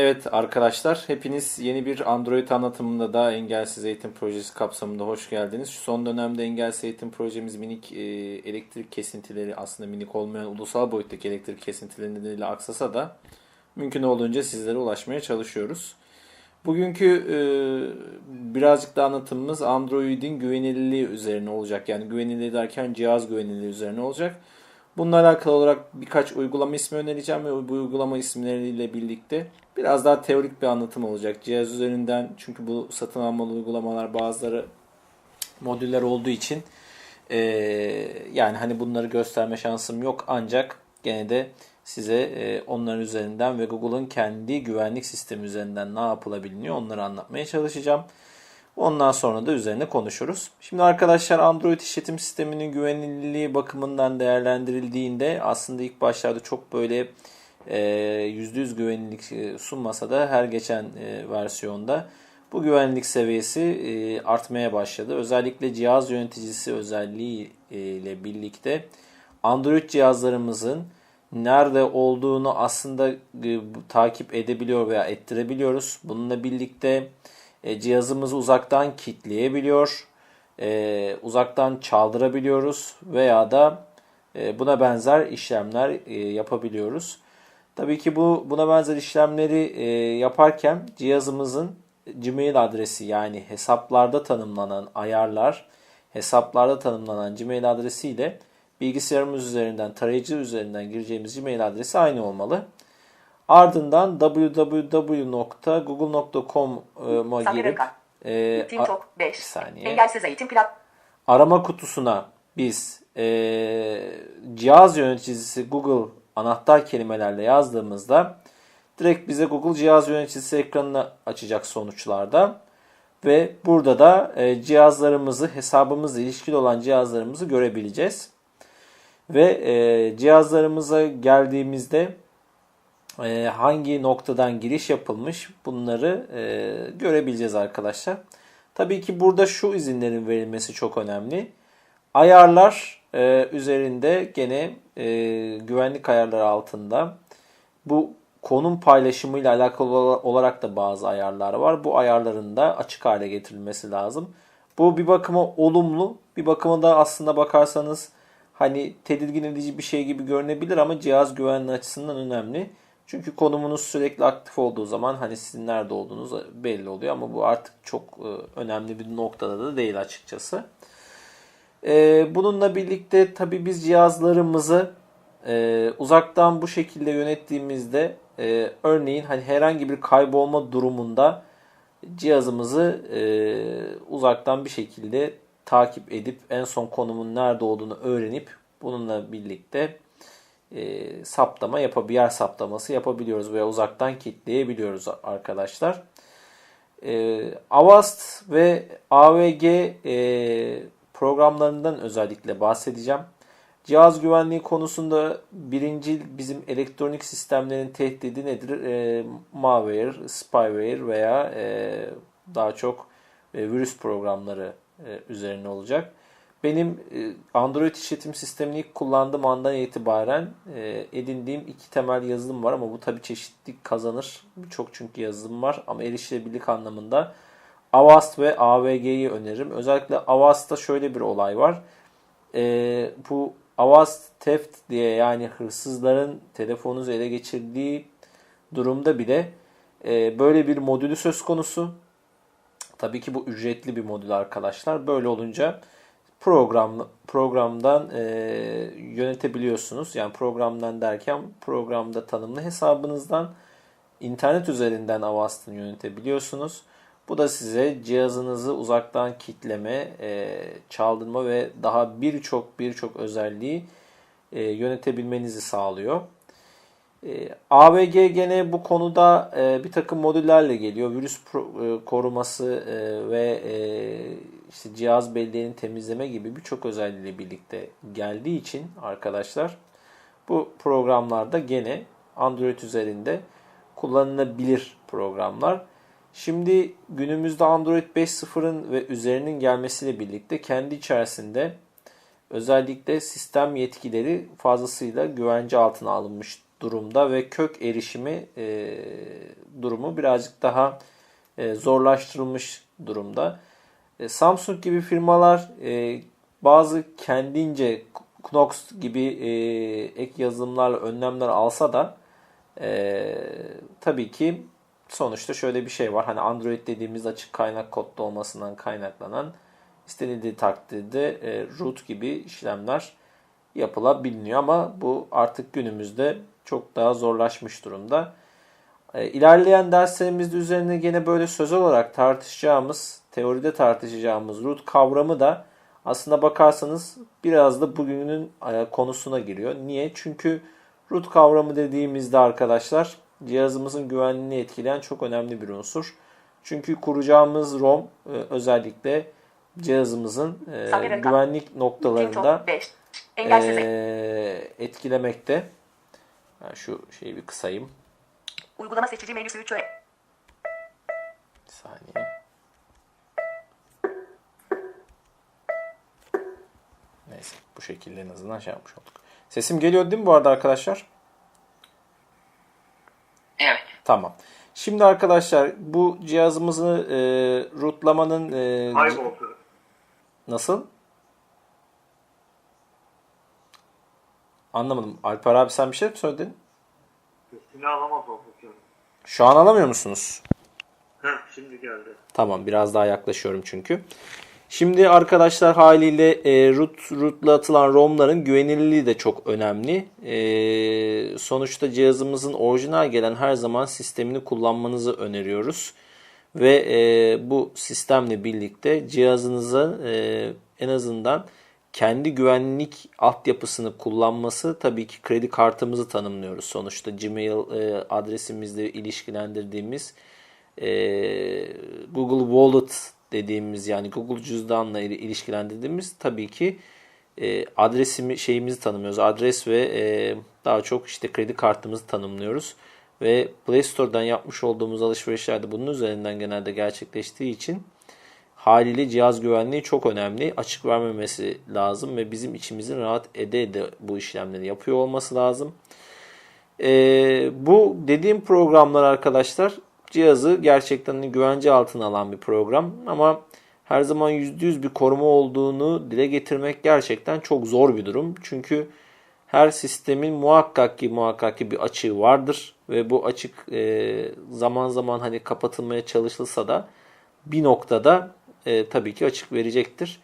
Evet arkadaşlar, hepiniz yeni bir Android anlatımında da Engelsiz Eğitim Projesi kapsamında hoş geldiniz. Şu son dönemde Engelsiz Eğitim Projemiz minik e, elektrik kesintileri aslında minik olmayan ulusal boyuttaki elektrik kesintileri nedeniyle aksasa da mümkün olduğunca sizlere ulaşmaya çalışıyoruz. Bugünkü e, birazcık da anlatımımız Android'in güvenilirliği üzerine olacak. Yani güvenilirliği derken cihaz güvenilirliği üzerine olacak. Bununla alakalı olarak birkaç uygulama ismi önereceğim ve bu uygulama isimleriyle birlikte biraz daha teorik bir anlatım olacak. Cihaz üzerinden çünkü bu satın almalı uygulamalar bazıları modüller olduğu için eee, yani hani bunları gösterme şansım yok ancak gene de size eee, onların üzerinden ve Google'ın kendi güvenlik sistemi üzerinden ne yapılabiliyor onları anlatmaya çalışacağım. Ondan sonra da üzerine konuşuruz. Şimdi arkadaşlar Android işletim sisteminin güvenilirliği bakımından değerlendirildiğinde aslında ilk başlarda çok böyle e, %100 güvenilirlik e, sunmasa da her geçen e, versiyonda bu güvenlik seviyesi e, artmaya başladı. Özellikle cihaz yöneticisi özelliği e, ile birlikte Android cihazlarımızın nerede olduğunu aslında e, takip edebiliyor veya ettirebiliyoruz. Bununla birlikte e, cihazımızı uzaktan kilitleyebiliyor, e, uzaktan çaldırabiliyoruz veya da e, buna benzer işlemler e, yapabiliyoruz. Tabii ki bu buna benzer işlemleri e, yaparken cihazımızın Gmail adresi yani hesaplarda tanımlanan ayarlar, hesaplarda tanımlanan Gmail adresiyle bilgisayarımız üzerinden, tarayıcı üzerinden gireceğimiz Gmail adresi aynı olmalı. Ardından www.google.com'a girip e, Çok 5. bir saniye. Engelsiz eğitim plat. arama kutusuna biz e, cihaz yöneticisi Google anahtar kelimelerle yazdığımızda direkt bize Google cihaz yöneticisi ekranını açacak sonuçlarda ve burada da e, cihazlarımızı hesabımızla ilişkili olan cihazlarımızı görebileceğiz. Ve e, cihazlarımıza geldiğimizde e, hangi noktadan giriş yapılmış bunları e, görebileceğiz arkadaşlar. Tabii ki burada şu izinlerin verilmesi çok önemli. Ayarlar e, üzerinde gene e, güvenlik ayarları altında bu konum paylaşımıyla alakalı olarak da bazı ayarlar var. Bu ayarların da açık hale getirilmesi lazım. Bu bir bakıma olumlu, bir bakıma da aslında bakarsanız hani tedirgin edici bir şey gibi görünebilir ama cihaz güvenliği açısından önemli. Çünkü konumunuz sürekli aktif olduğu zaman hani sizin nerede olduğunuz belli oluyor ama bu artık çok e, önemli bir noktada da değil açıkçası. E, bununla birlikte tabii biz cihazlarımızı e, uzaktan bu şekilde yönettiğimizde örneğin hani herhangi bir kaybolma durumunda cihazımızı uzaktan bir şekilde takip edip en son konumun nerede olduğunu öğrenip bununla birlikte e, saptama yapabilir, yer saptaması yapabiliyoruz veya uzaktan kilitleyebiliyoruz arkadaşlar. E, Avast ve AVG e, programlarından özellikle bahsedeceğim. Cihaz güvenliği konusunda birinci bizim elektronik sistemlerin tehdidi nedir? E, malware, spyware veya e, daha çok e, virüs programları e, üzerine olacak. Benim e, Android işletim sistemini kullandığım andan itibaren e, edindiğim iki temel yazılım var ama bu tabi çeşitlilik kazanır. Birçok çünkü yazılım var ama erişilebilirlik anlamında Avast ve AVG'yi öneririm. Özellikle Avast'ta şöyle bir olay var. E, bu Avast theft diye yani hırsızların telefonunuzu ele geçirdiği durumda bile böyle bir modülü söz konusu. Tabii ki bu ücretli bir modül arkadaşlar. Böyle olunca program programdan e, yönetebiliyorsunuz. Yani programdan derken programda tanımlı hesabınızdan internet üzerinden Avast'ını yönetebiliyorsunuz. Bu da size cihazınızı uzaktan kitleme, e, çaldırma ve daha birçok birçok özelliği e, yönetebilmenizi sağlıyor. E, AVG gene bu konuda e, bir takım modüllerle geliyor. Virüs pro, e, koruması e, ve e, işte cihaz belleğini temizleme gibi birçok özelliğiyle birlikte geldiği için arkadaşlar bu programlarda gene Android üzerinde kullanılabilir programlar. Şimdi günümüzde Android 5.0'ın ve üzerinin gelmesiyle birlikte kendi içerisinde özellikle sistem yetkileri fazlasıyla güvence altına alınmış durumda ve kök erişimi e, durumu birazcık daha e, zorlaştırılmış durumda. E, Samsung gibi firmalar e, bazı kendince Knox gibi e, ek yazılımlarla önlemler alsa da e, tabii ki sonuçta şöyle bir şey var. Hani Android dediğimiz açık kaynak kodda olmasından kaynaklanan istenildiği takdirde e, root gibi işlemler yapılabiliyor ama bu artık günümüzde çok daha zorlaşmış durumda. E, ilerleyen derslerimizde üzerine gene böyle sözel olarak tartışacağımız, teoride tartışacağımız root kavramı da aslında bakarsanız biraz da bugünün e, konusuna giriyor. Niye? Çünkü root kavramı dediğimizde arkadaşlar cihazımızın güvenliğini etkileyen çok önemli bir unsur. Çünkü kuracağımız ROM e, özellikle cihazımızın güvenlik noktalarında etkilemekte. Ben şu şeyi bir kısayım. Uygulama seçici menüsü 3 Bir saniye. Neyse bu şekilde en azından şey yapmış olduk. Sesim geliyor değil mi bu arada arkadaşlar? Evet. Tamam. Şimdi arkadaşlar bu cihazımızı e, rootlamanın e, Kayboldu. nasıl? Anlamadım. Alper abi sen bir şey mi söyledin? Sesini alamaz olduk Şu an alamıyor musunuz? Heh şimdi geldi. Tamam biraz daha yaklaşıyorum çünkü. Şimdi arkadaşlar haliyle e, root root'la atılan ROM'ların güvenilirliği de çok önemli. E, sonuçta cihazımızın orijinal gelen her zaman sistemini kullanmanızı öneriyoruz. Ve e, bu sistemle birlikte cihazınıza e, en azından kendi güvenlik altyapısını kullanması tabii ki kredi kartımızı tanımlıyoruz. Sonuçta Gmail e, adresimizle ilişkilendirdiğimiz e, Google Wallet dediğimiz yani Google cüzdanla ilişkilendirdiğimiz tabii ki e, adresimi şeyimizi tanımlıyoruz. Adres ve e, daha çok işte kredi kartımızı tanımlıyoruz. Ve Play Store'dan yapmış olduğumuz alışverişlerde bunun üzerinden genelde gerçekleştiği için haliyle cihaz güvenliği çok önemli. Açık vermemesi lazım ve bizim içimizin rahat ede ede bu işlemleri yapıyor olması lazım. Ee, bu dediğim programlar arkadaşlar cihazı gerçekten güvence altına alan bir program ama her zaman %100 bir koruma olduğunu dile getirmek gerçekten çok zor bir durum. Çünkü her sistemin muhakkak ki muhakkak ki bir açığı vardır ve bu açık e, zaman zaman hani kapatılmaya çalışılsa da bir noktada e, tabii ki açık verecektir.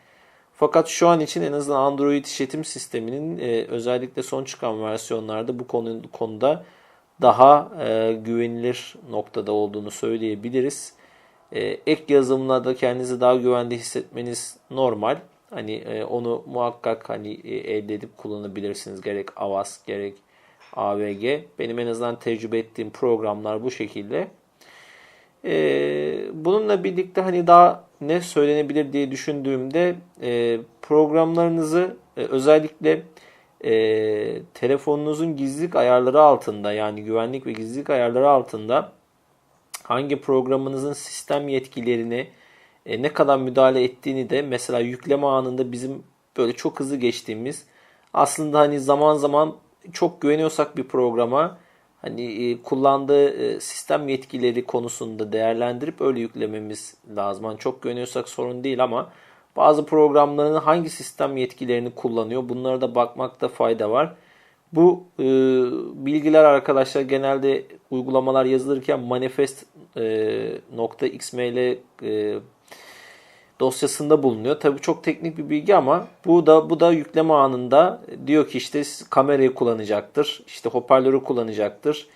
Fakat şu an için en azından Android işletim sisteminin e, özellikle son çıkan versiyonlarda bu konu, konuda daha e, güvenilir noktada olduğunu söyleyebiliriz. E, ek yazılımlarda kendinizi daha güvende hissetmeniz normal. Hani e, onu muhakkak hani e, elde edip kullanabilirsiniz. Gerek Avast gerek AVG. Benim en azından tecrübe ettiğim programlar bu şekilde. E, bununla birlikte hani daha ne söylenebilir diye düşündüğümde e, programlarınızı e, özellikle e, telefonunuzun gizlilik ayarları altında yani güvenlik ve gizlilik ayarları altında hangi programınızın sistem yetkilerini e, ne kadar müdahale ettiğini de mesela yükleme anında bizim böyle çok hızlı geçtiğimiz aslında hani zaman zaman çok güveniyorsak bir programa hani e, kullandığı e, sistem yetkileri konusunda değerlendirip öyle yüklememiz lazım. Hani çok güveniyorsak sorun değil ama bazı programların hangi sistem yetkilerini kullanıyor bunlara da bakmakta fayda var. Bu e, bilgiler arkadaşlar genelde uygulamalar yazılırken manifest.xml e, e, dosyasında bulunuyor. Tabii çok teknik bir bilgi ama bu da bu da yükleme anında diyor ki işte kamerayı kullanacaktır, işte hoparlörü kullanacaktır,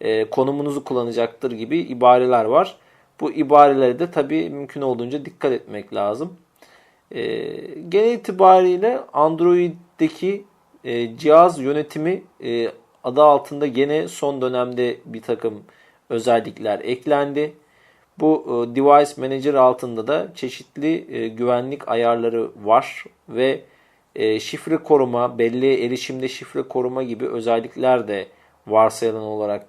e, konumunuzu kullanacaktır gibi ibareler var. Bu ibarelere de tabii mümkün olduğunca dikkat etmek lazım. E, genel itibariyle Android'deki e, cihaz yönetimi e, adı altında gene son dönemde bir takım özellikler eklendi. Bu e, Device Manager altında da çeşitli e, güvenlik ayarları var ve e, şifre koruma, belli erişimde şifre koruma gibi özellikler de varsayılan olarak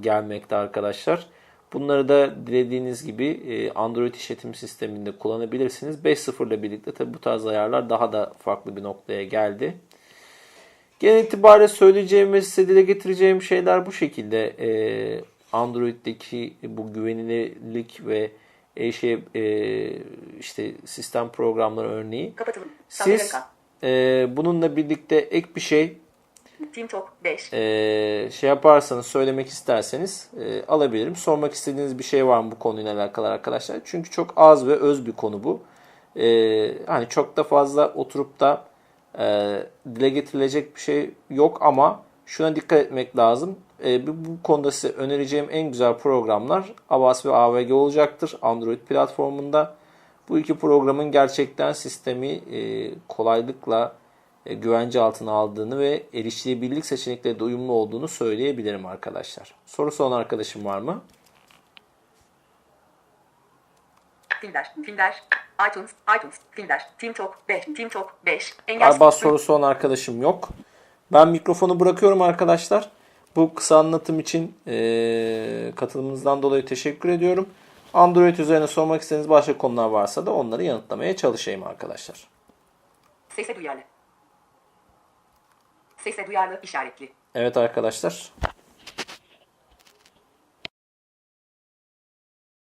gelmekte arkadaşlar. Bunları da dilediğiniz gibi Android işletim sisteminde kullanabilirsiniz. 5.0 ile birlikte tabi bu tarz ayarlar daha da farklı bir noktaya geldi. Genel itibariyle söyleyeceğim ve size dile getireceğim şeyler bu şekilde. Android'deki bu güvenilirlik ve e, şey e, işte sistem programları örneği. Sandalye Siz e, bununla birlikte ek bir şey Team Talk 5. e, şey yaparsanız söylemek isterseniz e, alabilirim. Sormak istediğiniz bir şey var mı bu konuyla alakalı arkadaşlar? Çünkü çok az ve öz bir konu bu. E, hani çok da fazla oturup da e, dile getirilecek bir şey yok ama şuna dikkat etmek lazım. E, bu, konuda size önereceğim en güzel programlar Avast ve AVG olacaktır Android platformunda. Bu iki programın gerçekten sistemi e, kolaylıkla e, güvence altına aldığını ve erişilebilirlik seçenekleri de uyumlu olduğunu söyleyebilirim arkadaşlar. Sorusu olan arkadaşım var mı? Tinder. Tinder. iTunes. iTunes. Tinder. Team Talk 5. Team Talk 5. Engel. Galiba sorusu olan arkadaşım yok. Ben mikrofonu bırakıyorum arkadaşlar. Bu kısa anlatım için e, katılımınızdan dolayı teşekkür ediyorum. Android üzerine sormak istediğiniz başka konular varsa da onları yanıtlamaya çalışayım arkadaşlar. Sese duyarlı. Sese duyarlı işaretli. Evet arkadaşlar.